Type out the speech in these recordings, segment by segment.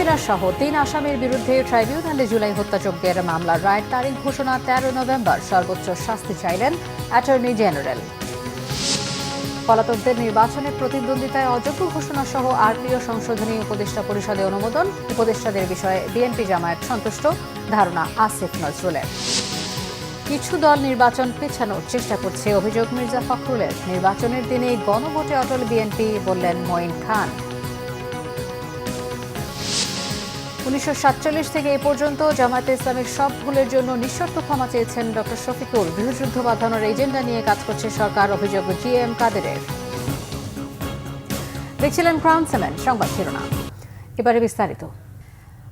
হাসিনা সহ তিন আসামির বিরুদ্ধে ট্রাইব্যুনালে জুলাই হত্যাযজ্ঞের মামলার রায়ের তারিখ ঘোষণা তেরো নভেম্বর। সর্বোচ্চ শাস্তি চাইলেন অ্যাটর্নি জেনারেল। পলাতকদের নির্বাচনে প্রতিদ্বন্দ্বিতায় অযোগ্য ঘোষণা সহ আরপিও সংশোধনী উপদেষ্টা পরিষদে অনুমোদন। উপদেষ্টাদের বিষয়ে বিএনপি জামায়াত সন্তুষ্ট, ধারণা আসিফ নজরুলের। কিছু দল নির্বাচন পেছানোর চেষ্টা করছে, অভিযোগ মির্জা ফখরুলের। নির্বাচনের দিনে গণভোটে অটল বিএনপি বললেন মঈন খান। উনিশশো সাতচল্লিশ থেকে এ পর্যন্ত জামায়াতে ইসলামের সব ভুলের জন্য নিঃশর্ত ক্ষমা চেয়েছেন ডক্টর শফিকুর গৃহযুদ্ধ বাঁধানোর এজেন্ডা নিয়ে কাজ করছে সরকার, অভিযোগ জি এম কাদেরের। দেখছিলেন ক্রাউন সংবাদ শিরোনাম। এবারে বিস্তারিত।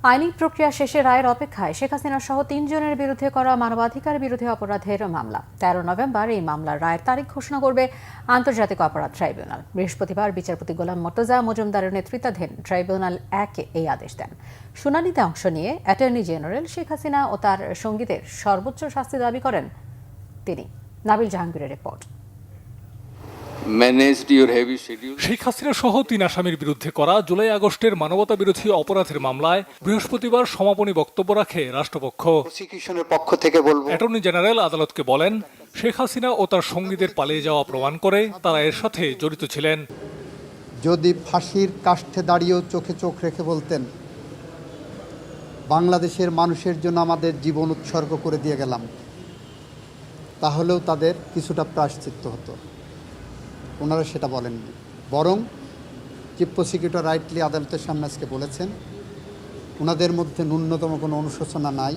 আইনি প্রক্রিয়া শেষে রায়ের অপেক্ষায় শেখ হাসিনা সহ তিনজনের বিরুদ্ধে করা মানবাধিকার বিরোধী অপরাধের মামলা। তেরো নভেম্বর এই মামলার রায়ের তারিখ ঘোষণা করবে আন্তর্জাতিক অপরাধ ট্রাইব্যুনাল। বৃহস্পতিবার বিচারপতি গোলাম মর্তজা মজুমদারের নেতৃত্বাধীন ট্রাইব্যুনাল এক এই আদেশ দেন। শুনানিতে অংশ নিয়ে অ্যাটর্নি জেনারেল শেখ হাসিনা ও তার সঙ্গীদের সর্বোচ্চ শাস্তি দাবি করেন তিনি। নাবিল জাহাঙ্গীরের রিপোর্ট। শেখ হাসিনা সহ তিন আসামির বিরুদ্ধে করা জুলাই আগস্টের মানবতা বিরোধী অপরাধের মামলায় বৃহস্পতিবার সমাপনী বক্তব্য রাখে রাষ্ট্রপক্ষ। পক্ষ থেকে বলব অ্যাটর্নি জেনারেল আদালতকে বলেন শেখ হাসিনা ও তার সঙ্গীদের পালিয়ে যাওয়া প্রমাণ করে তারা এর সাথে জড়িত ছিলেন। যদি ফাঁসির কাষ্ঠে দাঁড়িয়েও চোখে চোখ রেখে বলতেন বাংলাদেশের মানুষের জন্য আমাদের জীবন উৎসর্গ করে দিয়ে গেলাম তাহলেও তাদের কিছুটা প্রায়শ্চিত্ত হতো। ওনারা সেটা বলেননি। বরং চিফ প্রসিকিউটর রাইটলি আদালতের সামনে আজকে বলেছেন, ওনাদের মধ্যে ন্যূনতম কোনো অনুশোচনা নাই।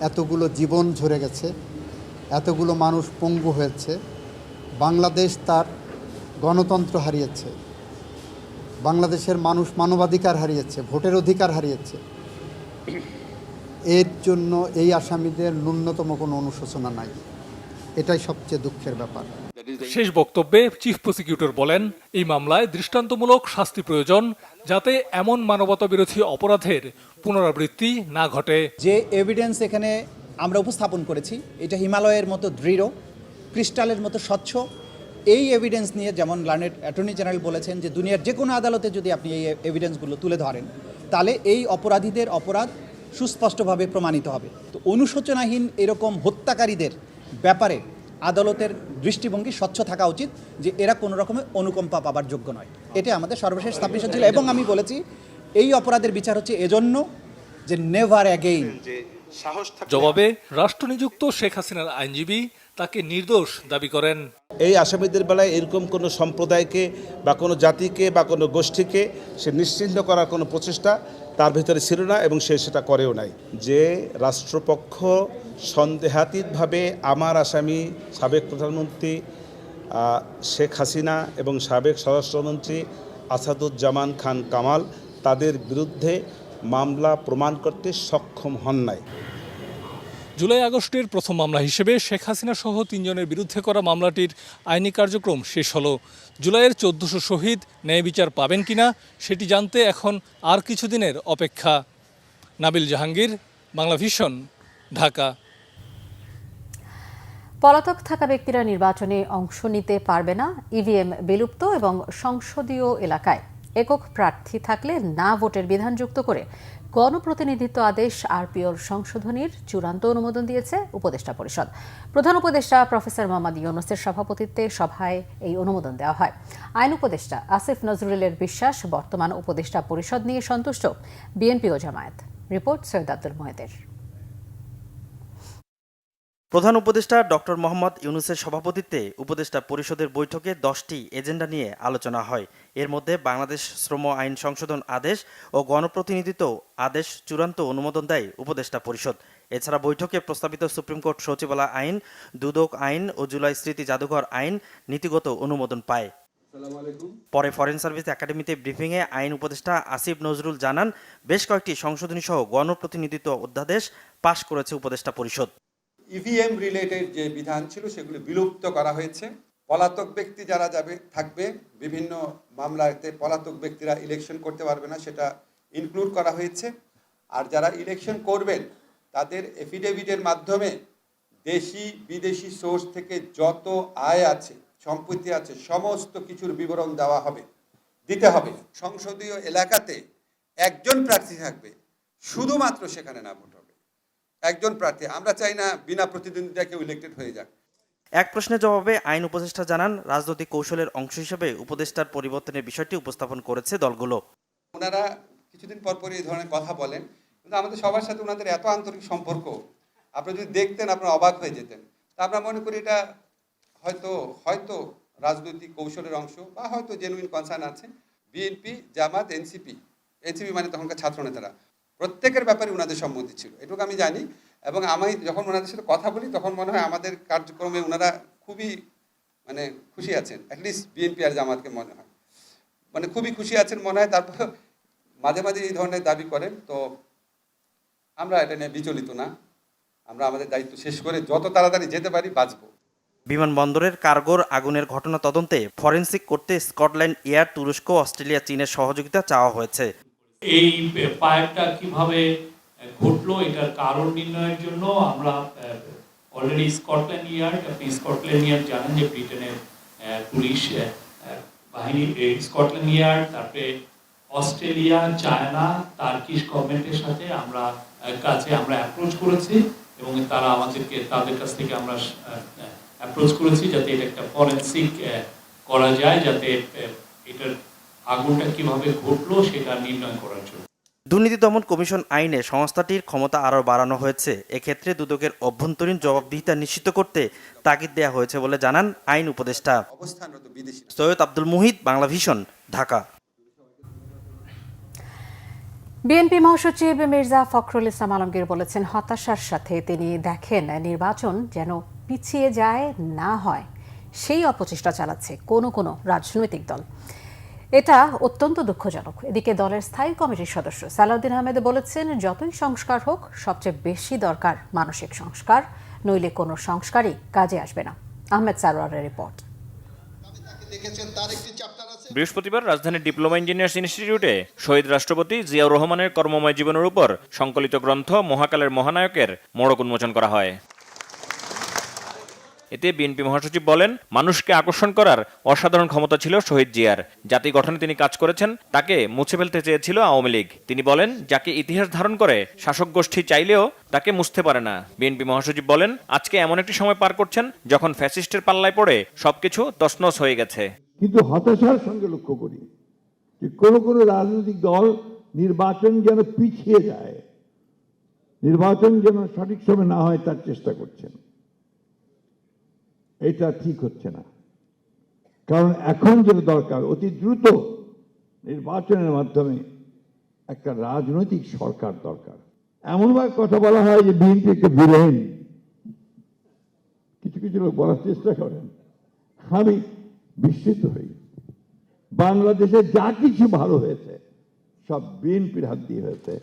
এতগুলো জীবন ঝরে গেছে, এতগুলো মানুষ পঙ্গু হয়েছে, বাংলাদেশ তার গণতন্ত্র হারিয়েছে, বাংলাদেশের মানুষ মানবাধিকার হারিয়েছে, ভোটের অধিকার হারিয়েছে। এর জন্য এই আসামিদের ন্যূনতম কোনো অনুশোচনা নাই। এটাই সবচেয়ে দুঃখের ব্যাপার। শেষ বক্তব্যে চিফ প্রসিকিউটর বলেন এই মামলায় দৃষ্টান্তমূলক শাস্তি প্রয়োজন যাতে এমন মানবতা বিরোধী অপরাধের পুনরাবৃত্তি না ঘটে। যে এভিডেন্স এখানে আমরা উপস্থাপন করেছি এটা হিমালয়ের মতো দৃঢ় ক্রিস্টালের মতো স্বচ্ছ এই এভিডেন্স নিয়ে যেমন লার্নেড অ্যাটর্নি জেনারেল বলেছেন যে দুনিয়ার যে কোনো আদালতে যদি আপনি এই এভিডেন্সগুলো তুলে ধরেন তাহলে এই অপরাধীদের অপরাধ সুস্পষ্টভাবে প্রমাণিত হবে। তো অনুশোচনাহীন এরকম হত্যাকারীদের ব্যাপারে আদালতের দৃষ্টিভঙ্গি স্বচ্ছ থাকা উচিত যে এরা কোনো রকমের অনুকম্পা পাবার যোগ্য নয়। এটা আমাদের সর্বশেষ সাবমিশন ছিল এবং আমি বলেছি এই অপরাধের বিচার হচ্ছে এজন্য যে নেভার অ্যাগেইন জবাবে রাষ্ট্রনিযুক্ত শেখ হাসিনার আইনজীবী তাকে নির্দোষ দাবি করেন। এই আসামিদের বেলায় এরকম কোনো সম্প্রদায়কে বা কোনো জাতিকে বা কোনো গোষ্ঠীকে সে নিশ্চিহ্ন করার কোনো প্রচেষ্টা তার ভিতরে ছিল না এবং সে সেটা করেও নাই। যে রাষ্ট্রপক্ষ সন্দেহাতীতভাবে আমার আসামি সাবেক প্রধানমন্ত্রী শেখ হাসিনা এবং সাবেক স্বরাষ্ট্রমন্ত্রী আসাদুজ্জামান খান কামাল তাদের বিরুদ্ধে মামলা প্রমাণ করতে সক্ষম হন নাই। জুলাই আগস্টের প্রথম মামলা হিসেবে শেখ হাসিনা সহ তিনজনের বিরুদ্ধে করা মামলাটির আইনি কার্যক্রম শেষ হলো। জুলাইয়ের চোদ্দশো শহীদ ন্যায় বিচার পাবেন কিনা সেটি জানতে এখন আর কিছুদিনের অপেক্ষা। নাবিল জাহাঙ্গীর, বাংলা ভিশন, ঢাকা। পলাতক থাকা ব্যক্তিরা নির্বাচনে অংশ নিতে পারবে না। ইভিএম বিলুপ্ত এবং সংসদীয় এলাকায় একক প্রার্থী থাকলে না ভোটের বিধান যুক্ত করে গণপ্রতিনিধিত্ব আদেশ আরপিওর সংশোধনীর চূড়ান্ত অনুমোদন দিয়েছে উপদেষ্টা পরিষদ। প্রধান উপদেষ্টা প্রফেসর মোহাম্মদ ইউনুসের সভাপতিত্বে সভায় এই অনুমোদন দেওয়া হয়। আইন উপদেষ্টা আসিফ নজরুলের বিশ্বাস বর্তমান উপদেষ্টা পরিষদ নিয়ে সন্তুষ্ট। বিএনপি ও জামায়াত। রিপোর্ট সৈয়দ আব্দুল মহেদের প্রধান উপদেষ্টা ডক্টর মোহাম্মদ ইউনুসের সভাপতিত্বে উপদেষ্টা পরিষদের বৈঠকে দশটি এজেন্ডা নিয়ে আলোচনা হয়। এর মধ্যে বাংলাদেশ শ্রম আইন সংশোধন আদেশ ও গণপ্রতিনিধিত্ব আদেশ চূড়ান্ত অনুমোদন দেয় উপদেষ্টা পরিষদ। এছাড়া বৈঠকে প্রস্তাবিত সুপ্রিম কোর্ট সচিবালয় আইন, দুদক আইন ও জুলাই স্মৃতি জাদুঘর আইন নীতিগত অনুমোদন পায়। পরে ফরেন সার্ভিস একাডেমিতে ব্রিফিংয়ে আইন উপদেষ্টা আসিফ নজরুল জানান, বেশ কয়েকটি সংশোধনী সহ গণপ্রতিনিধিত্ব অধ্যাদেশ পাশ করেছে উপদেষ্টা পরিষদ। ইভিএম রিলেটেড যে বিধান ছিল, সেগুলি বিলুপ্ত করা হয়েছে। পলাতক ব্যক্তি যারা যাবে, থাকবে, বিভিন্ন মামলাতে পলাতক ব্যক্তিরা ইলেকশন করতে পারবে না, সেটা ইনক্লুড করা হয়েছে। আর যারা ইলেকশন করবেন, তাদের এফিডেভিটের মাধ্যমে দেশি, বিদেশি সোর্স থেকে যত আয় আছে, সম্পত্তি আছে, সমস্ত কিছুর বিবরণ দেওয়া হবে, দিতে হবে। সংসদীয় এলাকাতে একজন প্রার্থী থাকবে, শুধুমাত্র সেখানে না ভোট একজন প্রার্থী। আমরা চাই না বিনা প্রতিদ্বন্দ্বিতা কেউ ইলেক্টেড হয়ে যাক। এক প্রশ্নের জবাবে আইন উপদেষ্টা জানান রাজনৈতিক কৌশলের অংশ হিসেবে উপদেষ্টার পরিবর্তনের বিষয়টি উপস্থাপন করেছে দলগুলো। ওনারা কিছুদিন পর পর এই ধরনের কথা বলেন কিন্তু আমাদের সবার সাথে ওনাদের এত আন্তরিক সম্পর্ক আপনি যদি দেখতেন আপনারা অবাক হয়ে যেতেন। তা আমরা মনে করি এটা হয়তো হয়তো রাজনৈতিক কৌশলের অংশ বা হয়তো জেনুইন কনসার্ন আছে। BNP Jamaat NCP. এনসিপি মানে তখনকার ছাত্র নেতারা প্রত্যেকের ব্যাপারে ওনাদের সম্মতি ছিল, এটুকু আমি জানি। এবং আমি যখন ওনাদের সাথে কথা বলি, তখন মনে হয় আমাদের কার্যক্রমে ওনারা খুবই মানে খুশি আছেন। অ্যাটলিস্ট বিএনপি আর জামাতকে মনে হয়। মানে খুবই খুশি আছেন মনে হয়, তারপর মাঝে মাঝে এই ধরনের দাবি করেন। তো আমরা এটা নিয়ে বিচলিত না। আমরা আমাদের দায়িত্ব শেষ করে যত তাড়াতাড়ি যেতে পারি বাঁচবো। বিমানবন্দরের কার্গোর আগুনের ঘটনা তদন্তে ফরেনসিক করতে স্কটল্যান্ড, এয়ার, তুরস্ক, অস্ট্রেলিয়া, চীনের সহযোগিতা চাওয়া হয়েছে। এই ফায়ারটা কীভাবে ঘটলো, এটার কারণ নির্ণয়ের জন্য আমরা অলরেডি স্কটল্যান্ড ইয়ার্ড আপনি স্কটল্যান্ড ইয়ার্ড জানেন যে ব্রিটেনের পুলিশ বাহিনী স্কটল্যান্ড ইয়ার্ড তারপরে অস্ট্রেলিয়া, চায়না তার্কিশ গভর্নমেন্টের সাথে আমরা কাছে আমরা অ্যাপ্রোচ করেছি এবং তারা আমাদেরকে, তাদের কাছ থেকে আমরা অ্যাপ্রোচ করেছি যাতে এটা একটা ফরেন্সিক করা যায়, যাতে এটার আগুনটা কীভাবে ঘটলো সেটা নির্ণয় করার জন্য। দুর্নীতি দমন কমিশন আইনে সংস্থাটির ক্ষমতা আরও বাড়ানো হয়েছে। এক্ষেত্রে দুদকের অভ্যন্তরীণ জবাবদিহিতা নিশ্চিত করতে তাগিদ দেওয়া হয়েছে বলে জানান আইন উপদেষ্টা। সৈয়দ আব্দুল মুহিত বাংলা ভিশন ঢাকা। বিএনপি মহাসচিব মির্জা ফখরুল ইসলাম আলমগীর বলেছেন হতাশার সাথে তিনি দেখেন নির্বাচন যেন পিছিয়ে যায় না হয়। সেই অপচেষ্টা চালাচ্ছে কোনো কোনো রাজনৈতিক দল। এটা অত্যন্ত দুঃখজনক। এদিকে দলের স্থায়ী কমিটির সদস্য সালাউদ্দিন আহমেদ বলেছেন, যতই সংস্কার হোক, সবচেয়ে বেশি দরকার মানসিক সংস্কার, নইলে কোনো সংস্কারই কাজে আসবে না। আহমেদ সারোয়ারের রিপোর্ট। বৃহস্পতিবার রাজধানীর ডিপ্লোমা ইঞ্জিনিয়ার্স ইনস্টিটিউটে শহীদ রাষ্ট্রপতি জিয়াউর রহমানের কর্মময় জীবনের উপর সংকলিত গ্রন্থ মহাকালের মহানায়কের মোড়ক উন্মোচন করা হয়। এতে বিএনপি মহাসচিব বলেন, মানুষকে আকর্ষণ করার অসাধারণ ক্ষমতা ছিল শহীদ জিয়ার। জাতি গঠনে তিনি কাজ করেছেন, তাকে মুছে ফেলতে চেয়েছিল আওয়ামী লীগ। তিনি বলেন, যাকে ইতিহাস ধারণ করে শাসক গোষ্ঠী চাইলেও তাকে মুছতে পারে না। বিএনপি মহাসচিব বলেন, আজকে এমন একটি সময় পার করছেন যখন ফ্যাসিস্টের পাল্লায় পড়ে সবকিছু তছনছ হয়ে গেছে। কিন্তু হতাশার সঙ্গে লক্ষ্য করি যে কোনো কোনো রাজনৈতিক দল নির্বাচন যেন পিছিয়ে যায়, নির্বাচন যেন সঠিক সময় না হয় তার চেষ্টা করছেন। এটা ঠিক হচ্ছে না। কারণ এখন যেটা দরকার, অতি দ্রুত নির্বাচনের মাধ্যমে একটা রাজনৈতিক সরকার দরকার। এমনভাবে কথা বলা হয় যে বিএনপি একটা বিরোহীন। কিছু কিছু লোক বলার চেষ্টা করেন। আমি বিস্মিত হই। বাংলাদেশে যা কিছু ভালো হয়েছে, সব বিএনপির হাত দিয়ে হয়েছে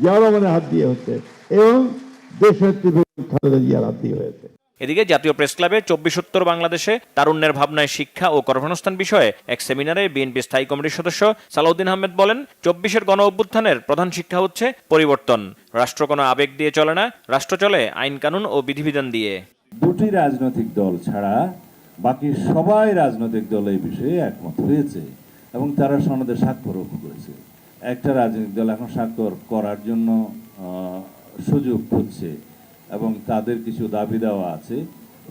জিয়া হাত দিয়ে হচ্ছে এবং দেশনেত্রী বেগম খালেদা জিয়ার হাত দিয়ে হয়েছে। এদিকে জাতীয় প্রেস ক্লাবে চব্বিশ উত্তর বাংলাদেশে তারুণ্যের ভাবনায় শিক্ষা ও কর্মসংস্থান বিষয়ে এক সেমিনারে বিএনপি স্থায়ী কমিটির সদস্য সালাউদ্দিন আহমেদ বলেন, চব্বিশের গণ অভ্যুত্থানের প্রধান শিক্ষা হচ্ছে পরিবর্তন। রাষ্ট্র কোনো আবেগ দিয়ে চলে না, রাষ্ট্র চলে আইন কানুন ও বিধিবিধান দিয়ে। দুটি রাজনৈতিক দল ছাড়া বাকি সবাই রাজনৈতিক দল এই বিষয়ে একমত হয়েছে এবং তারা সনদে স্বাক্ষরও করেছে। একটা রাজনৈতিক দল এখন স্বাক্ষর করার জন্য সুযোগ খুঁজছে। এবং তাদের কিছু দাবি দেওয়া আছে।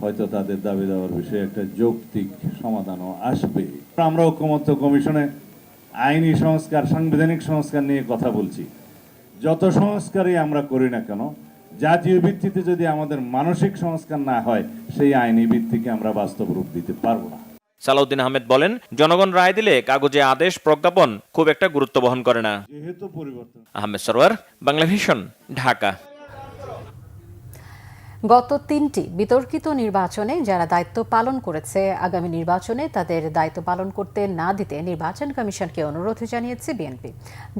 হয়তো তাদের দাবি দেওয়ার বিষয়ে একটা যৌক্তিক সমাধানও আসবে। আমরা ঐক্যমত্য কমিশনে আইনি সংস্কার সাংবিধানিক সংস্কার নিয়ে কথা বলছি। যত সংস্কারই আমরা করি না কেন জাতীয় ভিত্তিতে যদি আমাদের মানসিক সংস্কার না হয় সেই আইনি ভিত্তিকে আমরা বাস্তব রূপ দিতে পারব না। সালাউদ্দিন আহমেদ বলেন জনগণ রায় দিলে কাগজে আদেশ প্রজ্ঞাপন খুব একটা গুরুত্ব বহন করে না। যেহেতু পরিবর্তন আহমেদ সরোয়ার বাংলা ভিশন ঢাকা। গত তিনটি বিতর্কিত নির্বাচনে যারা দায়িত্ব পালন করেছে, আগামী নির্বাচনে তাদের দায়িত্ব পালন করতে না দিতে নির্বাচন কমিশনকে অনুরোধ জানিয়েছে বিএনপি।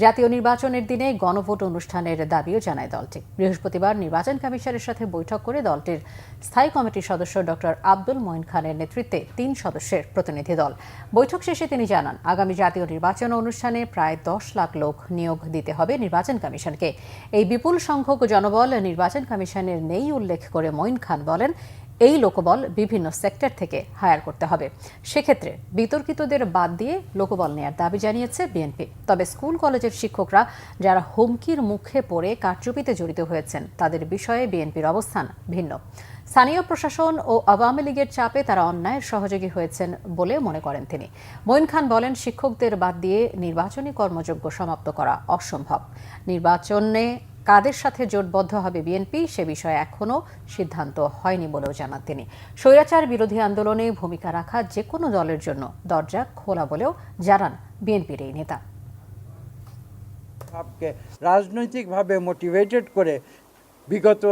জাতীয় নির্বাচনের দিনে গণভোট অনুষ্ঠানের দাবিও জানায় দলটি। বৃহস্পতিবার নির্বাচন কমিশনের সাথে বৈঠক করে দলটির স্থায়ী কমিটির সদস্য ড আব্দুল মঈন খানের নেতৃত্বে তিন সদস্যের প্রতিনিধি দল। বৈঠক শেষে তিনি জানান, আগামী জাতীয় নির্বাচন অনুষ্ঠানে প্রায় দশ লাখ লোক নিয়োগ দিতে হবে নির্বাচন কমিশনকে। এই বিপুল সংখ্যক জনবল নির্বাচন কমিশনের নেই উল্লেখ করে মঈন খান বলেন, এই লোকবল বিভিন্ন সেক্টর থেকে হায়ার করতে হবে। সেক্ষেত্রে বিতর্কিতদের বাদ দিয়ে লোকবল নেয়ার দাবি জানিয়েছে বিএনপি। তবে স্কুল কলেজের শিক্ষকরা যারা হুমকির মুখে পড়ে কারচুপিতে জড়িত হয়েছেন, তাদের বিষয়ে বিএনপির অবস্থান ভিন্ন। স্থানীয় প্রশাসন ও আওয়ামী লীগের চাপে তারা অন্যায়ের সহযোগী হয়েছেন বলে মনে করেন তিনি। মঈন খান বলেন, শিক্ষকদের বাদ দিয়ে নির্বাচনী কর্মযজ্ঞ সমাপ্ত করা অসম্ভব। নির্বাচনে কাদের সাথে জোটবদ্ধ হবে বিএনপি সে বিষয়ে এখনও সিদ্ধান্ত হয়নি বলেও জানান তিনি। স্বৈরাচার বিরোধী আন্দোলনে ভূমিকা রাখা যে কোনো দলের জন্য দরজা খোলা বলেও জানান বিএনপির এই নেতা। রাজনৈতিকভাবে মোটিভেটেড করে বিগত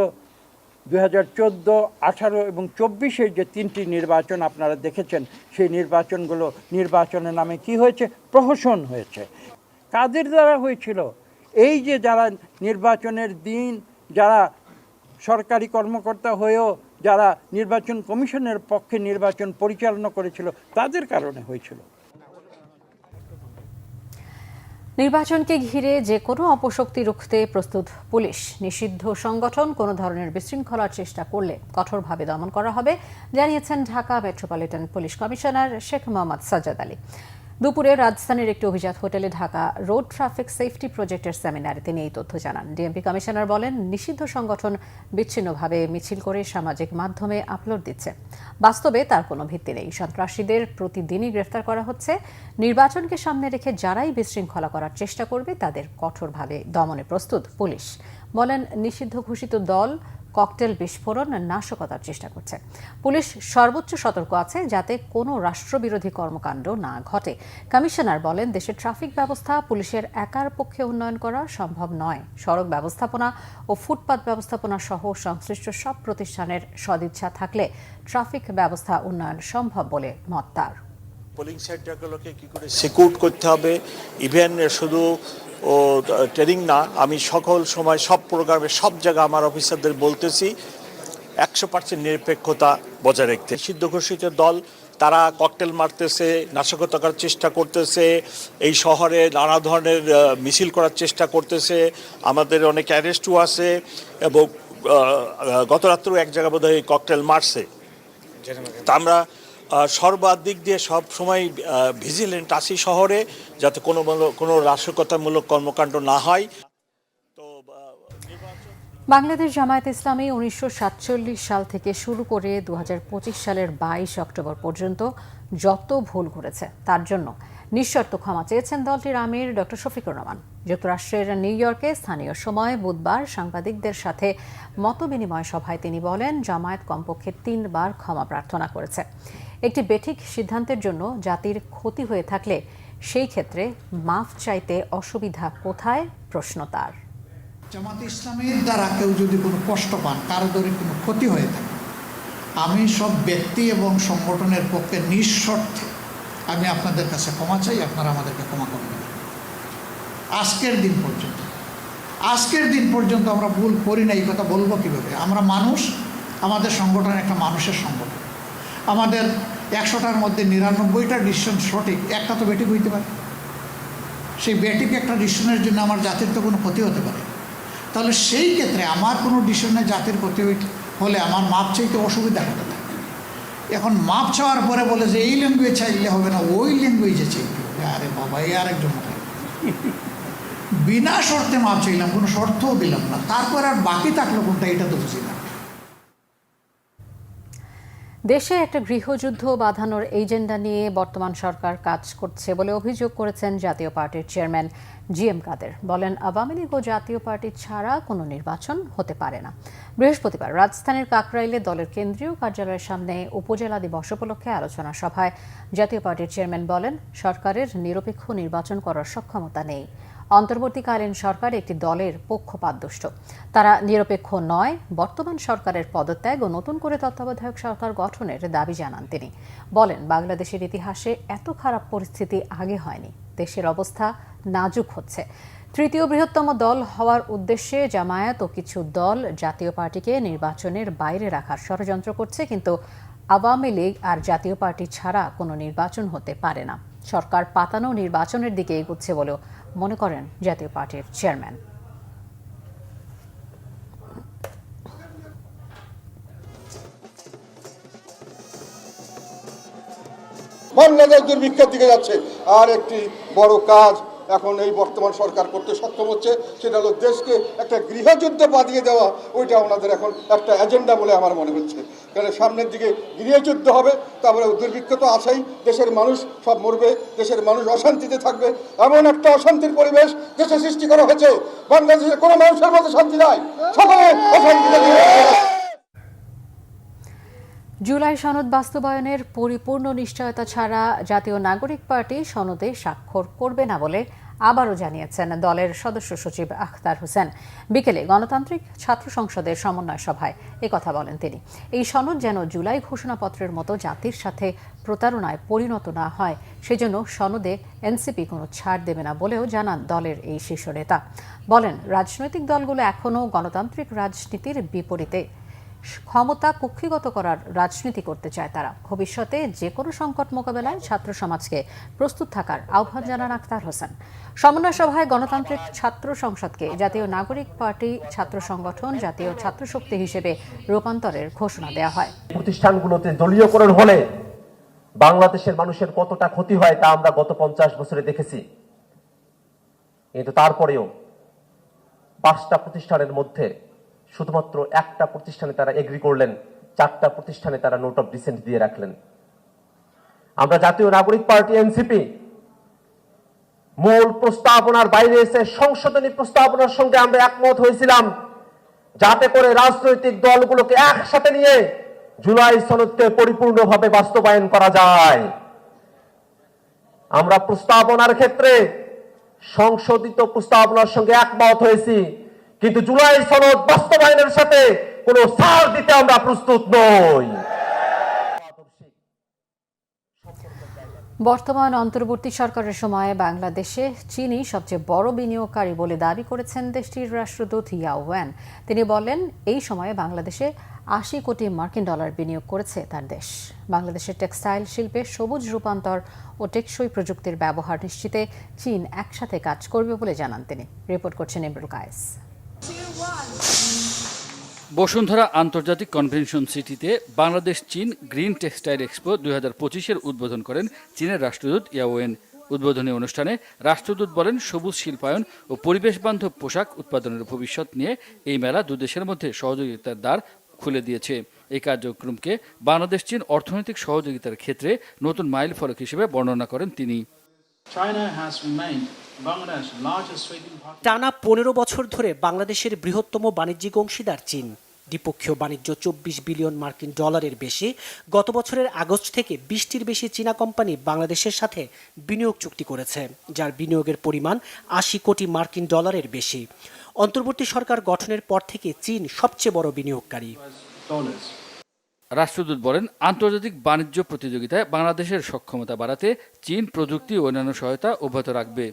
দু হাজার চোদ্দ, আঠারো এবং চব্বিশের যে তিনটি নির্বাচন আপনারা দেখেছেন, সেই নির্বাচনগুলো নির্বাচনের নামে কি হয়েছে? প্রহসন হয়েছে। কাদের দ্বারা হয়েছিল? এই যে যারা নির্বাচনের দিন, যারা সরকারি কর্মকর্তা হয়েও যারা নির্বাচন কমিশনের পক্ষে নির্বাচন পরিচালনা করেছিল, তাদের কারণে হয়েছিল। নির্বাচনকে ঘিরে যে কোনো অপশক্তি রুখতে প্রস্তুত পুলিশ। নিষিদ্ধ সংগঠন কোনো ধরনের বিশৃঙ্খলার চেষ্টা করলে কঠোরভাবে দমন করা হবে, জানিয়েছেন Dhaka metropolitan police commissioner Sheikh Mohammad Sajjad Ali. দুপুরে রাজধানীর একটি অভিজাত হোটেলে ঢাকা রোড ট্রাফিক সেফটি প্রজেক্টের সেমিনারে তিনি এই তথ্য জানান। ডিএমপি কমিশনার বলেন, নিষিদ্ধ সংগঠন বিচ্ছিন্নভাবে মিছিল করে সামাজিক মাধ্যমে আপলোড দিচ্ছে। বাস্তবে তার কোনো ভিত্তি নেই। সন্ত্রাসীদের প্রতিদিনই গ্রেফতার করা হচ্ছে। নির্বাচনকে সামনে রেখে যারাই বিশৃঙ্খলা করার চেষ্টা করবে, তাদের কঠোরভাবে দমনে প্রস্তুত পুলিশ। বলেন, নিষিদ্ধ ঘোষিত দল ককটেল বিস্ফোরণ নাশকতার চেষ্টা করছে। পুলিশ সর্বোচ্চ সতর্ক আছে যাতে কোনো রাষ্ট্রবিরোধী কর্মকাণ্ড না ঘটে। কমিশনার বলেন, দেশের ট্রাফিক ব্যবস্থা পুলিশের একার পক্ষে উন্নয়ন করা সম্ভব নয়। সড়ক ব্যবস্থাপনা ও ফুটপাত ব্যবস্থাপনা সহ সংশ্লিষ্ট সব প্রতিষ্ঠানের সদিচ্ছা থাকলে ট্রাফিক ব্যবস্থা উন্নয়ন সম্ভব বলে মত তার। পোলিং সেন্টারগুলোকে কি করে সিকিউর করতে হবে? ইভেন শুধু ও ট্রেনিং না আমি সকল সময় সব প্রোগ্রামে সব জায়গায় আমার অফিসারদের বলতেছি একশো পার্সেন্ট নিরপেক্ষতা বজায় রাখতে। সিদ্ধ ঘোষিত দল তারা ককটেল মারতেছে নাশকতা করার চেষ্টা করতেছে এই শহরে নানা ধরনের মিছিল করার চেষ্টা করতেছে আমাদের অনেক অ্যারেস্টও আছে এবং আহ, আহ, গত রাত্রেও এক জায়গায় বোধহয় ককটেল মারছে। তা আমরা আহ, সর্বাদিক দিয়ে সব সময় ভিজিলেন্ট আসি শহরে যাতে কোনো কোনো রাষ্ট্রকতামূলক কর্মকাণ্ড না হয়। বাংলাদেশ জামায়াত ইসলামী উনিশশো সাতচল্লিশ সাল থেকে শুরু করে দু হাজার পঁচিশ সালের বাইশ অক্টোবর পর্যন্ত যত ভুল করেছে তার জন্য নিঃশর্ত ক্ষমা চেয়েছেন দলটির আমির ডক্টর শফিকুর রহমান। যুক্তরাষ্ট্রের নিউ ইয়র্কে স্থানীয় সময় বুধবার সাংবাদিকদের সাথে মতবিনিময় সভায় তিনি বলেন জামায়াত কমপক্ষে তিনবার ক্ষমা প্রার্থনা করেছে। একটি বেঠিক সিদ্ধান্তের জন্য জাতির ক্ষতি হয়ে থাকলে সেই ক্ষেত্রে মাফ চাইতে অসুবিধা কোথায়? প্রশ্ন তার। জামাত ইসলামের দ্বারা কেউ যদি কোনো কষ্ট পান, কারও ধরে কোনো ক্ষতি হয়ে থাকে, আমি সব ব্যক্তি এবং সংগঠনের পক্ষে নিঃশর্তে আমি আপনাদের কাছে ক্ষমা চাই, আপনারা আমাদেরকে ক্ষমা করে দেবেন। আজকের দিন পর্যন্ত, আজকের দিন পর্যন্ত আমরা ভুল করি না, এই কথা বলব কীভাবে? আমরা মানুষ, আমাদের সংগঠন একটা মানুষের সংগঠন। আমাদের একশোটার মধ্যে নিরানব্বইটা ডিসিশন সঠিক, একটা তো বেটিক হইতে পারে। সেই বেটিক একটা ডিসিশনের জন্য আমার জাতির তো কোনো ক্ষতি হতে পারে। তাহলে সেই ক্ষেত্রে আমার কোনো ডিসিশনে জাতির ক্ষতি হলে আমার মাপ চাইতে অসুবিধা হতে থাকে এখন মাপ চাওয়ার পরে বলে যে, এই ল্যাঙ্গুয়েজ চাইলে হবে না, ওই ল্যাঙ্গুয়েজে চাইতে হবে। আরে বাবা, এই আরেকজন। বিনা শর্তে মাপ চাইলাম, কোনো শর্তও দিলাম না। তারপর আর বাকি থাকল কোনটা, এটা তো বুঝি না। দেশে একটা গৃহযুদ্ধ বাঁধানোর এজেন্ডা নিয়ে বর্তমান সরকার কাজ করছে বলে অভিযোগ করেছেন জাতীয় পার্টির চেয়ারম্যান জি এম কাদের। বলেন, আওয়ামী লীগ ও জাতীয় পার্টি ছাড়া কোনো নির্বাচন হতে পারে না। বৃহস্পতিবার রাজধানীর কাকরাইলে দলের কেন্দ্রীয় কার্যালয়ের সামনে উপজেলা দিবস উপলক্ষে আলোচনা সভায় জাতীয় পার্টির চেয়ারম্যান বলেন, সরকারের নিরপেক্ষ নির্বাচন করার সক্ষমতা নেই। অন্তর্বর্তীকালীন সরকার একটি দলের পক্ষপাতদুষ্ট তারা নিরপেক্ষ নয়, বর্তমান সরকারের পদত্যাগ ও নতুন করে তত্ত্বাবধায়ক সরকার গঠনের দাবি জানান তিনি। বলেন, বাংলাদেশের ইতিহাসে এত খারাপ পরিস্থিতি আগে হয়নি। দেশের অবস্থা নাজুক হচ্ছে। তৃতীয় বৃহত্তম দল হওয়ার উদ্দেশ্যে জামায়াত ও কিছু দল জাতীয় পার্টিকে নির্বাচনের বাইরে রাখার ষড়যন্ত্র করছে, কিন্তু আওয়ামী লীগ আর জাতীয় পার্টি ছাড়া কোনো নির্বাচন হতে পারে না। সরকার পাতানো নির্বাচনের দিকে এগুচ্ছে বলেও মনে করেন জাতীয় পার্টির চেয়ারম্যান। বাংলাদেশ দুর্ভিক্ষের দিকে যাচ্ছে। আর একটি বড় কাজ এখন এই বর্তমান সরকার করতে সক্ষম হচ্ছে, সেটা হলো দেশকে একটা গৃহযুদ্ধ বাদিয়ে দেওয়া, ওইটা ওনাদের এখন একটা এজেন্ডা বলে আমার মনে হচ্ছে। কারণ সামনের দিকে গৃহযুদ্ধ হবে, তারপরে দুর্ভিক্ষ তো আছেই, দেশের মানুষ সব মরবে, দেশের মানুষ অশান্তিতে থাকবে। এমন একটা অশান্তির পরিবেশ দেশে সৃষ্টি করা হয়েছে বাংলাদেশে কোনো মানুষের মধ্যে শান্তি নাই। সকলে অশান্তিতে জুলাই সনদ বাস্তবায়নের পরিপূর্ণ নিশ্চয়তা ছাড়া জাতীয় নাগরিক পার্টি সনদে স্বাক্ষর করবে না বলে আবারও জানিয়েছেন দলের সদস্য সচিব আখতার হোসেন। বিকেলে গণতান্ত্রিক ছাত্র সংসদের সমন্বয় সভায় কথা বলেন তিনি। এই সনদ যেন জুলাই ঘোষণাপত্রের মতো জাতির সাথে প্রতারণায় পরিণত না হয়, সেজন্য সনদে এনসিপি কোনো ছাড় দেবে না বলেও জানান দলের এই শীর্ষ নেতা। বলেন, রাজনৈতিক দলগুলো এখনও গণতান্ত্রিক রাজনীতির বিপরীতে ক্ষমতা কুক্ষিগত করার রাজনীতি করতে চায় তারা। ভবিষ্যতে যে কোনো সংকট মোকাবেলায় ছাত্র সমাজকে প্রস্তুত থাকার আহ্বান জানান আক্তার হোসেন। সমন্বয় সভায় গণতান্ত্রিক ছাত্র সংসদকে জাতীয় নাগরিক পার্টি ছাত্র সংগঠন জাতীয় ছাত্র শক্তি হিসেবে রূপান্তরের ঘোষণা দেওয়া হয়। প্রতিষ্ঠানগুলোতে দলীয়করণ হলে বাংলাদেশের মানুষের কতটা ক্ষতি হয় তা আমরা গত পঞ্চাশ বছরে দেখেছি। কিন্তু তারপরেও পাঁচটা প্রতিষ্ঠানের মধ্যে শুধুমাত্র একটা প্রতিষ্ঠানে তারা এগ্রি করলেন, চারটা প্রতিষ্ঠানে তারা নোট অফ ডিসেন্ট দিয়ে রাখলেন। আমরা জাতীয় নাগরিক পার্টি এনসিপি মূল প্রস্তাবনার বাইরে এসে সংশোধনী প্রস্তাবনার সঙ্গে আমরা একমত হয়েছিলাম, যাতে করে রাজনৈতিক দলগুলোকে একসাথে নিয়ে জুলাই সনদকে পরিপূর্ণভাবে বাস্তবায়ন করা যায়। আমরা প্রস্তাবনার ক্ষেত্রে সংশোধিত প্রস্তাবনার সঙ্গে একমত হয়েছি। কিন্তু জুলাই সনদ বাস্তবায়নের সাথে কোনো ছাড় দিতে আমরা প্রস্তুত নই। বর্তমান অন্তর্বর্তী সরকারের সময়ে বাংলাদেশে চীনই সবচেয়ে বড় বিনিয়োগকারী বলে দাবি করেছেন দেশটির রাষ্ট্রদূত ইয়াও ওয়ান। তিনি বলেন, এই সময়ে বাংলাদেশে আশি কোটি মার্কিন ডলার বিনিয়োগ করেছে তার দেশ। বাংলাদেশের টেক্সটাইল শিল্পে সবুজ রূপান্তর ও টেকসই প্রযুক্তির ব্যবহার নিশ্চিতে চীন একসাথে কাজ করবে বলে জানান তিনি। রিপোর্ট করছেন ইমরুল কায়েস। বসুন্ধরা আন্তর্জাতিক কনভেনশন সিটিতে বাংলাদেশ, চীন গ্রিন টেক্সটাইল এক্সপো দুই হাজার পঁচিশের উদ্বোধন করেন চীনের রাষ্ট্রদূত ইয়াওয়েন উদ্বোধনী অনুষ্ঠানে রাষ্ট্রদূত বলেন, সবুজ শিল্পায়ন ও পরিবেশ বান্ধব পোশাক উৎপাদনের ভবিষ্যৎ নিয়ে এই মেলা দুদেশের মধ্যে সহযোগিতার দ্বার খুলে দিয়েছে। এই কার্যক্রমকে বাংলাদেশ, চীন অর্থনৈতিক সহযোগিতার ক্ষেত্রে নতুন মাইল ফলক হিসেবে বর্ণনা করেন তিনি। টানা পনেরো বছর ধরে বাংলাদেশের বৃহত্তম বাণিজ্যিক অংশীদার চীন। দ্বিপক্ষীয় বাণিজ্য চব্বিশ বিলিয়ন মার্কিন ডলারের বেশি। গত বছরের আগস্ট থেকে বিশটির বেশি চীনা কোম্পানি বাংলাদেশের সাথে বিনিয়োগ চুক্তি করেছে যার বিনিয়োগের পরিমাণ আশি কোটি মার্কিন ডলারের বেশি। অন্তর্বর্তী সরকার গঠনের পর থেকে চীন সবচেয়ে বড় বিনিয়োগকারী। রাষ্ট্রদূত বলেন, আন্তর্জাতিক বাণিজ্য প্রতিযোগিতায় বাংলাদেশের সক্ষমতা বাড়াতে চীন প্রযুক্তি ও অন্যান্য সহায়তা অব্যাহত রাখবে।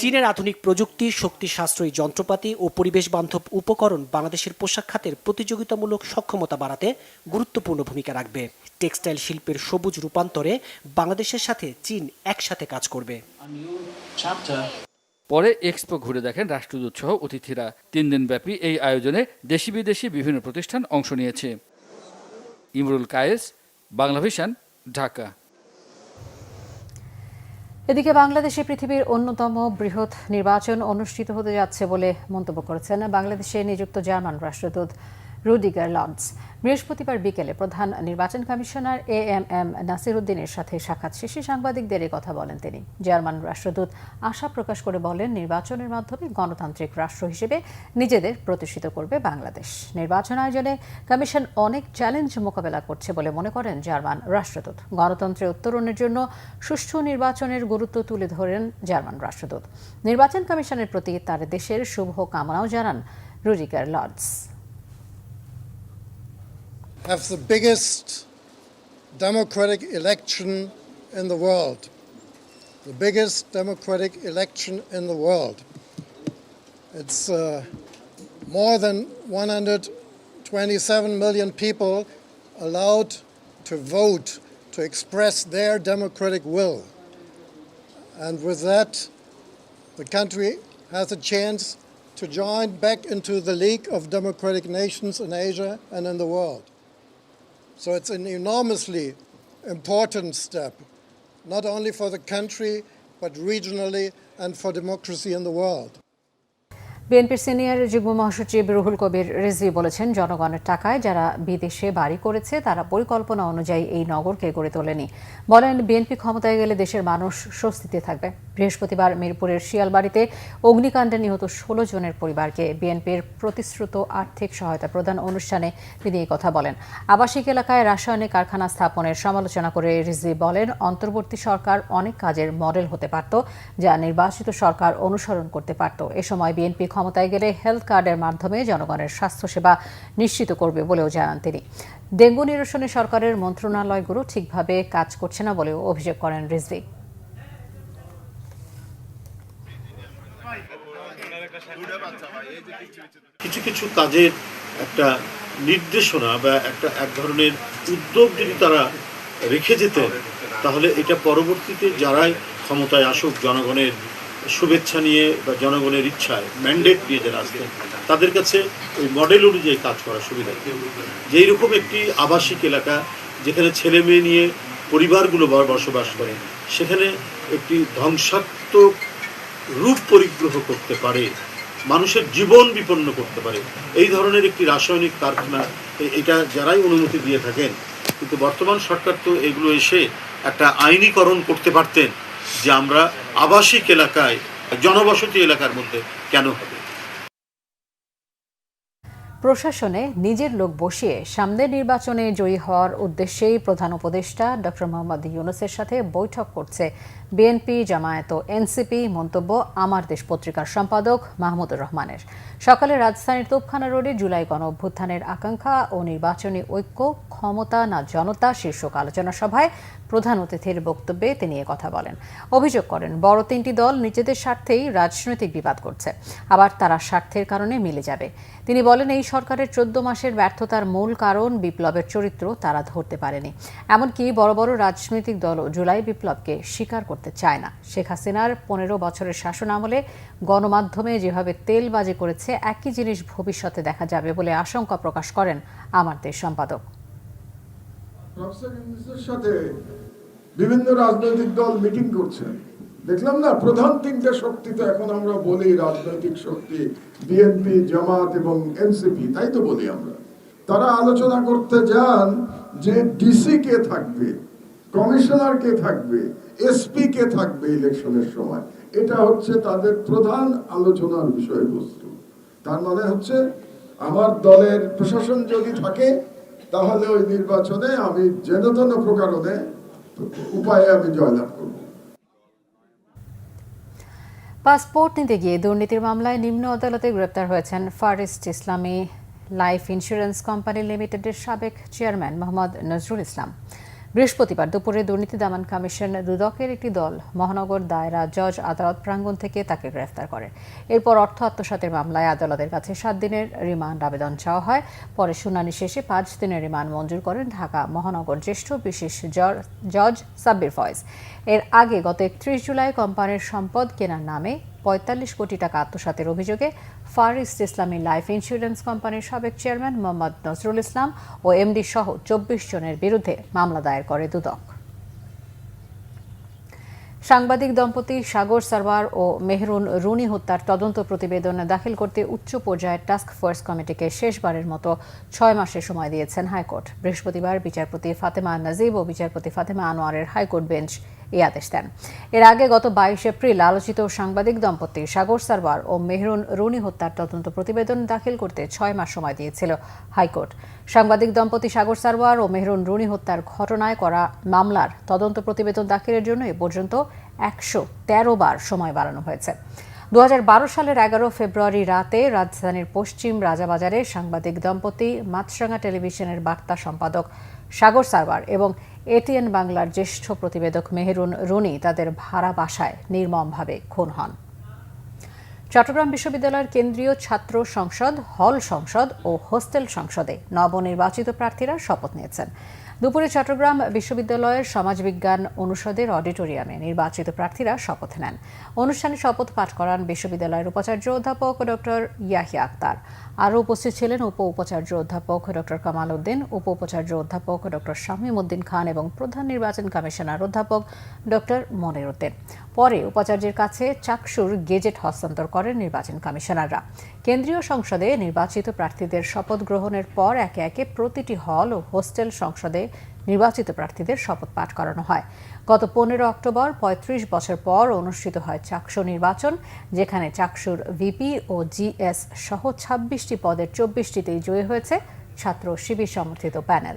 চীনের আধুনিক প্রযুক্তি, শক্তি সাশ্রয়ী যন্ত্রপাতি ও পরিবেশ বান্ধব উপকরণ বাংলাদেশের পোশাক খাতের প্রতিযোগিতামূলক সক্ষমতা বাড়াতে গুরুত্বপূর্ণ ভূমিকা রাখবে। টেক্সটাইল শিল্পের সবুজ রূপান্তরে বাংলাদেশের সাথে চীন একসাথে কাজ করবে। পরে এক্সপো ঘুরে দেখেন রাষ্ট্রদূত সহ অতিথিরা। তিন দিনব্যাপী এই আয়োজনে দেশি বিদেশি বিভিন্ন প্রতিষ্ঠান অংশ নিয়েছে। ইমরুল কায়েস বাংলাভিশন ঢাকা। এদিকে বাংলাদেশে পৃথিবীর অন্যতম বৃহৎ নির্বাচন অনুষ্ঠিত হতে যাচ্ছে বলে মন্তব্য করেছেন বাংলাদেশে নিযুক্ত জার্মান রাষ্ট্রদূত। রুডিগার লন্স বৃহস্পতিবার বিকেলে প্রধান নির্বাচন কমিশনার এ এম এম নাসিরুদ্দিনের সাথে সাক্ষাৎ শেষে সাংবাদিকদের কথা বলেন তিনি। জার্মান রাষ্ট্রদূত আশা প্রকাশ করে বলেন, নির্বাচনের মাধ্যমে গণতান্ত্রিক রাষ্ট্র হিসেবে নিজেদের প্রতিষ্ঠিত করবে বাংলাদেশ। নির্বাচন আয়োজনে কমিশন অনেক চ্যালেঞ্জ মোকাবেলা করছে বলে মনে করেন জার্মান রাষ্ট্রদূত। গণতন্ত্রের উত্তরণের জন্য সুষ্ঠু নির্বাচনের গুরুত্ব তুলে ধরেন জার্মান রাষ্ট্রদূত। নির্বাচন কমিশনের প্রতি তার দেশের শুভ কামনাও জানান Rudiger Lords have the biggest democratic election in the world. The biggest democratic election in the world. It's uh, more than 127 million people allowed to vote, to express their democratic will. And with that, the country has a chance to join back into the League of Democratic Nations in Asia and in the world. So it's an enormously important step, not only for the country, but regionally and for democracy in the world. বিএনপির senior যুগ্ম মহাসচিব রুহুল কবির রিজভি বলেছেন, জনগণের টাকায় যারা বিদেশে বাড়ি করেছে, তারা পরিকল্পনা অনুযায়ী এই নগরকে গড়ে তোলেনি। বলেন, বিএনপি ক্ষমতায় গেলে দেশের মানুষ স্বস্তিতে থাকবে। বৃহস্পতিবার মিরপুরের শিয়ালবাড়িতে অগ্নিকাণ্ডে নিহত ষোলো জনের পরিবারকে বিএনপির প্রতিশ্রুত আর্থিক সহায়তা প্রদান অনুষ্ঠানে তিনি এই কথা বলেন। আবাসিক এলাকায় রাসায়নিক কারখানা স্থাপনের সমালোচনা করে রিজভি বলেন, অন্তর্বর্তী সরকার অনেক কাজের মডেল হতে পারত, যা নির্বাচিত সরকার অনুসরণ করতে পারত। এ সময় বিএনপি ক্ষমতায় গেলে হেলথ কার্ডের মাধ্যমে জনগণের স্বাস্থ্যসেবা নিশ্চিত করবে বলেও জানান তিনি। ডেঙ্গু নিরসনে সরকারের মন্ত্রণালয়গুলো ঠিকভাবে কাজ করছে না বলেও অভিযোগ করেন রিজভি। কিছু কিছু কাজের একটা নির্দেশনা বা একটা এক ধরনের উদ্যোগ যদি তারা রেখে যেতেন, তাহলে এটা পরবর্তীতে যারাই ক্ষমতায় আসুক, জনগণের শুভেচ্ছা নিয়ে বা জনগণের ইচ্ছায় ম্যান্ডেট দিয়ে যারা আসতেন তাদের কাছে ওই মডেল অনুযায়ী কাজ করার সুবিধা। যেই রকম একটি আবাসিক এলাকা, যেখানে ছেলে মেয়ে নিয়ে পরিবারগুলো বসবাস করে, সেখানে একটি ধ্বংসাত্মক রূপ পরিগ্রহ করতে পারে, মানুষের জীবন বিপন্ন করতে পারে, এই ধরনের একটি রাসায়নিক কারখানা এটা যারাই অনুমতি দিয়ে থাকেন, কিন্তু বর্তমান সরকার তো এগুলো এসে একটা আইনীকরণ করতে পারতেন। যে আমরা আবাসিক এলাকায়, জনবসতি এলাকার মধ্যে কেন হবে? প্রশাসনে নিজের লোক বসিয়ে সামনের নির্বাচনে জয়ী হওয়ার উদ্দেশ্যেই প্রধান উপদেষ্টা ডক্টর মোহাম্মদ ইউনুসের সাথে বৈঠক করছে বিএনপি, জামায়াত ও এনসিপি, মন্তব্য আমার দেশ পত্রিকার সম্পাদক মাহমুদুর রহমানের। সকালে রাজধানীর তোপখানা রোডে জুলাই গণ অভ্যুত্থানের আকাঙ্ক্ষা ও নির্বাচনী ঐক্য, ক্ষমতা না জনতা শীর্ষক আলোচনা সভায় প্রধান অতিথির বক্তব্যে তিনি কথা বলেন। অভিযোগ করেন, বড় তিনটি দল নিজেদের স্বার্থেই রাজনৈতিক বিবাদ করছে, আবার তারা স্বার্থের কারণে মিলে যাবে। তিনি বলেন, এই সরকারের চোদ্দ মাসের ব্যর্থতার মূল কারণ বিপ্লবের চরিত্র তারা ধরতে পারেনি। এমনকি বড় বড় রাজনৈতিক দলও জুলাই বিপ্লবকে স্বীকার করতে চায় না। শেখ হাসিনার পনেরো বছরের শাসন আমলে গণমাধ্যমে যেভাবে তেলবাজি করেছে, একই জিনিস ভবিষ্যতে দেখা যাবে বলে আশঙ্কা প্রকাশ করেন আমার দেশ সম্পাদক। সাথে বিভিন্ন রাজনৈতিক দল মিটিং করছে। দেখলাম না, প্রধান তিনটে শক্তি তো এখন আমরা বলি, রাজনৈতিক শক্তি, বিএনপি, জামাত এবং এনসিপি, তাই তো বলি আমরা। তারা আলোচনা করতে যান যে ডিসি কে থাকবে, কমিশনার কে থাকবে এসপি কে থাকবে ইলেকশনের সময়। এটা হচ্ছে তাদের প্রধান আলোচনার বিষয়বস্তু। তার মানে হচ্ছে, আমার দলের প্রশাসন যদি থাকে, তাহলে ওই নির্বাচনে আমি যেন তেন প্রকারণে উপায়ে আমি জয়লাভ করব। পাসপোর্ট নিতে গিয়ে দুর্নীতির মামলায় নিম্ন আদালতে গ্রেপ্তার হয়েছেন ফারিস্ট ইসলামী লাইফ ইন্স্যুরেন্স কোম্পানি লিমিটেডের সাবেক চেয়ারম্যান মোহাম্মদ নজরুল ইসলাম। বৃহস্পতিবার দুপুরে দুর্নীতি দমন কমিশন দুদকের একটি দল মহানগর দায়রা জজ আদালত প্রাঙ্গণ থেকে তাকে গ্রেফতার করে। এরপর অর্থ আত্মসাতের মামলায় আদালতের কাছে সাত দিনের রিমান্ড আবেদন চাওয়া হয়। পরে শুনানি শেষে পাঁচ দিনের রিমান্ড মঞ্জুর করেন ঢাকা মহানগর জ্যেষ্ঠ বিশেষ জজ সাব্বির ফয়েজ। এর আগে গত একত্রিশ জুলাই কোম্পানির সম্পদ কেনার নামে পঁয়তাল্লিশ কোটি টাকা আত্মসাতের অভিযোগে ফারিস্ট ইসলামী লাইফ ইন্স্যুরেন্স কোম্পানির সাবেক চেয়ারম্যান মোহাম্মদ নজরুল ইসলাম ও এমডি সহ চব্বিশ জনের বিরুদ্ধে মামলা দায়ের করে দুদক। সাংবাদিক দম্পতি সাগর সারওয়ার ও মেহরুন রুনি হত্যার তদন্ত প্রতিবেদন দাখিল করতে উচ্চ পর্যায়ের টাস্ক ফোর্স কমিটিকে শেষবারের মতো ছয় মাসের সময় দিয়েছেন হাইকোর্ট। বৃহস্পতিবার বিচারপতি ফাতেমা নাজিব ও বিচারপতি ফাতেমা আনোয়ারের হাইকোর্ট বেঞ্চ এই আদেশ দেন। এর আগে গত বাইশ এপ্রিল আলোচিত সাংবাদিক দম্পতি সাগর সারওয়ার ও মেহরুন রুনি হত্যার তদন্ত প্রতিবেদন দাখিল করতে ছয় মাস সময় দিয়েছিল হাইকোর্ট। সাংবাদিক দম্পতি সাগর সারওয়ার ও মেহরুন রুনি হত্যার ঘটনায় করা মামলার তদন্ত প্রতিবেদন দাখিলের জন্য এ পর্যন্ত একশো তেরো বার সময় বাড়ানো হয়েছে। দু হাজার বারো সালের এগারো ফেব্রুয়ারি রাতে রাজধানীর পশ্চিম রাজাবাজারে সাংবাদিক দম্পতি মাছরাঙা টেলিভিশনের বার্তা সম্পাদক সাগর সারবার এবং এটিএন বাংলার জ্যেষ্ঠ প্রতিবেদক মেহরুন রুনি তাদের ভাড়া বাসায় নির্মমভাবে খুন হন। চট্টগ্রাম বিশ্ববিদ্যালয়ের কেন্দ্রীয় ছাত্র সংসদ, হল সংসদ ও হোস্টেল সংসদে নবনির্বাচিত প্রার্থীরা শপথ নিয়েছেন। দুপুরে চট্টগ্রাম বিশ্ববিদ্যালয়ের সমাজবিজ্ঞান অনুষদের অডিটোরিয়ামে নির্বাচিত প্রার্থীরা শপথ নেন। অনুষ্ঠানে শপথ পাঠ করান বিশ্ববিদ্যালয়ের উপাচার্য অধ্যাপক ডক্টর ইয়াহিয়া আক্তার। আরও উপস্থিত ছিলেন উপ উপাচার্য অধ্যাপক ডক্টর কামাল উদ্দিন, উপ উপাচার্য অধ্যাপক ডক্টর শামীম উদ্দিন খান এবং প্রধান নির্বাচন কমিশনার অধ্যাপক ডক্টর মনির উদ্দিন। পরে উপাচার্যের কাছে চাকসুর গেজেট হস্তান্তর করেন নির্বাচন কমিশনাররা। কেন্দ্রীয় সংসদে নির্বাচিত প্রার্থীদের শপথ গ্রহণের পর একে একে প্রতিটি হল ও হোস্টেল সংসদে নির্বাচিত প্রার্থীদের শপথ পাঠ করানো হয়। গত পনেরো অক্টোবর ৩৫ বছর পর অনুষ্ঠিত হয় চাকসু নির্বাচন, যেখানে চাকসুর ভিপি ও জিএস সহ ছাব্বিশটি পদের চব্বিশটিতেই জয়ী হয়েছে ছাত্র শিবির সমর্থিত প্যানেল।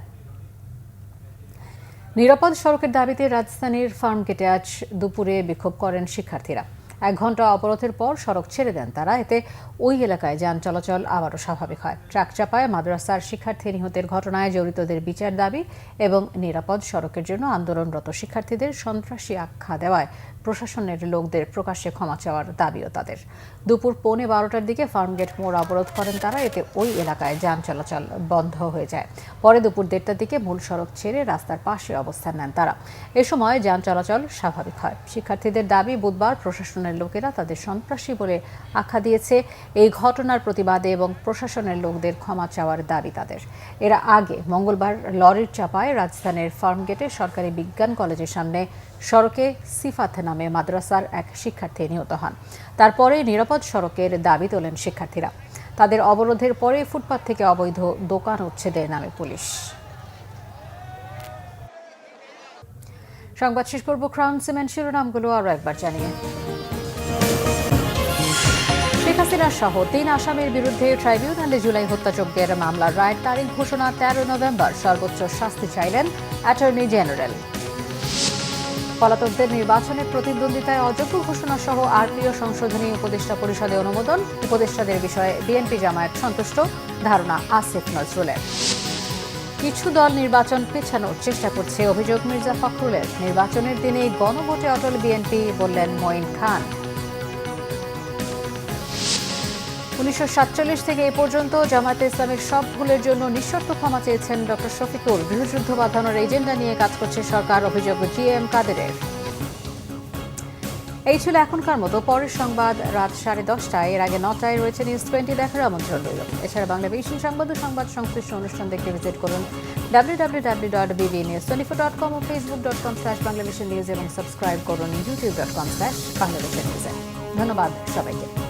নিরাপদ সড়কের দাবিতে রাজধানীর ফার্মগেটে আজ দুপুরে বিক্ষোভ করেন শিক্ষার্থীরা। এক ঘণ্টা অবরোধের পর সড়ক ছেড়ে দেন তারা। এতে ওই এলাকায় যান চলাচল আবারও স্বাভাবিক হয়। ট্রাক চাপায় মাদ্রাসার শিক্ষার্থী নিহতের ঘটনায় জড়িতদের বিচার দাবি এবং নিরাপদ সড়কের জন্য আন্দোলনরত শিক্ষার্থীদের সন্ত্রাসী আখ্যা দেওয়ায় প্রশাসনের লোকদের প্রকাশ্যে ক্ষমা চাওয়ার দাবিও তাদের। দুপুর পৌনে বারোটার দিকে ফার্মগেট মোড় অবরোধ করেন তারা। এতে ওই এলাকায় যান চলাচল বন্ধ হয়ে যায়। পরে দুপুর দেড়টার দিকে মূল সড়ক ছেড়ে রাস্তার পাশে অবস্থান নেন তারা। এ সময় যান চলাচল স্বাভাবিক হয়। শিক্ষার্থীদের দাবি, বুধবার প্রশাসনের লোকেরা তাদের সন্ত্রাসী বলে আখ্যা দিয়েছে। এই ঘটনার প্রতিবাদে এবং প্রশাসনের লোকদের ক্ষমা চাওয়ার দাবি তাদের। এরা আগে মঙ্গলবার লরির চাপায় রাজধানীর ফার্মগেটে সরকারি বিজ্ঞান কলেজের সামনে সড়কে সিফাত নামে মাদ্রাসার এক শিক্ষার্থী নিহত হন। তারপরে নিরাপদ সড়কের দাবি তোলেন শিক্ষার্থীরা। তাদের অবরোধের পরে ফুটপাত থেকে অবৈধ দোকান উচ্ছেদের নামে পুলিশ। সংবাদ শেষ করব ক্রাউন সিমেন্ট শিরোনামগুলো আরও একবার জানিয়ে। শেখ হাসিনা সহ তিন আসামির বিরুদ্ধে ট্রাইব্যুনালে জুলাই হত্যাযজ্ঞের মামলার রায়ের তারিখ ঘোষণা তেরো নভেম্বর। সর্বোচ্চ শাস্তি চাইলেন অ্যাটর্নি জেনারেল। পলাতকদের নির্বাচনে প্রতিদ্বন্দ্বিতায় অযোগ্য ঘোষণা সহ আরপিও সংশোধনী উপদেষ্টা পরিষদে অনুমোদন। উপদেষ্টাদের বিষয়ে বিএনপি জামায়াত সন্তুষ্ট, ধারণা আসিফ নজরুলের। কিছু দল নির্বাচন পেছানোর চেষ্টা করছে, অভিযোগ মির্জা ফখরুলের। নির্বাচনের দিনে গণভোটে অটল বিএনপি বললেন মঈন খান। উনিশশো সাতচল্লিশ থেকে এ পর্যন্ত জামায়াতে ইসলামের সব ভুলের জন্য নিঃশর্ত ক্ষমা চেয়েছেন ডক্টর শফিকুল। গৃহযুদ্ধ বাঁধানোর এজেন্ডা নিয়ে কাজ করছে সরকার, অভিযোগ জি এম কাদেরের। এই ছিল এখনকার মতো পরের সংবাদ রাত সাড়ে দশটায়। এর আগে নটায় রয়েছে নিউজ টোয়েন্টি দেখার আমন্ত্রণ রইল। এছাড়া বাংলা বেশি সংবাদ ও সংবাদ সংশ্লিষ্ট অনুষ্ঠান দেখতে ভিজিট করুন W W W dot BB news twenty four dot com ও ফেসবুক ডট কম স্ল্যাশ বাংলাদেশের নিউজ এবং সাবস্ক্রাইব করুন ইউটিউব ডট কম স্ল্যাশ বাংলাদেশের নিউজে ধন্যবাদ সবাইকে।